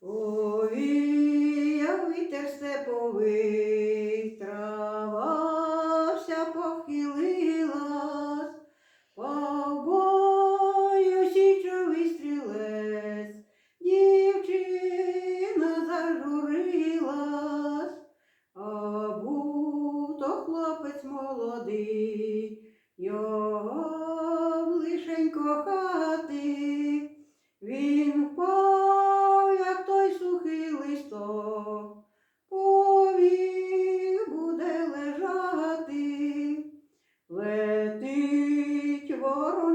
Повіяв вітер степовий, трава вся похилила.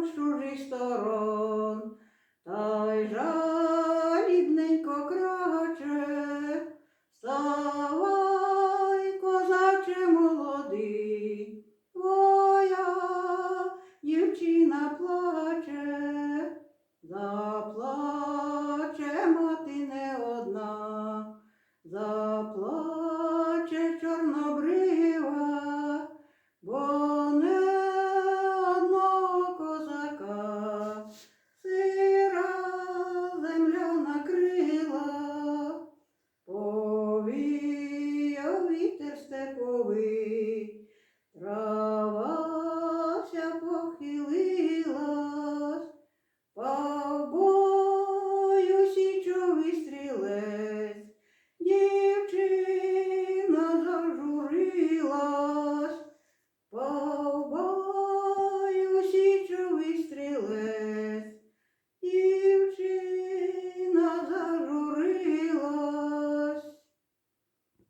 з чужих сторон, та й жаль.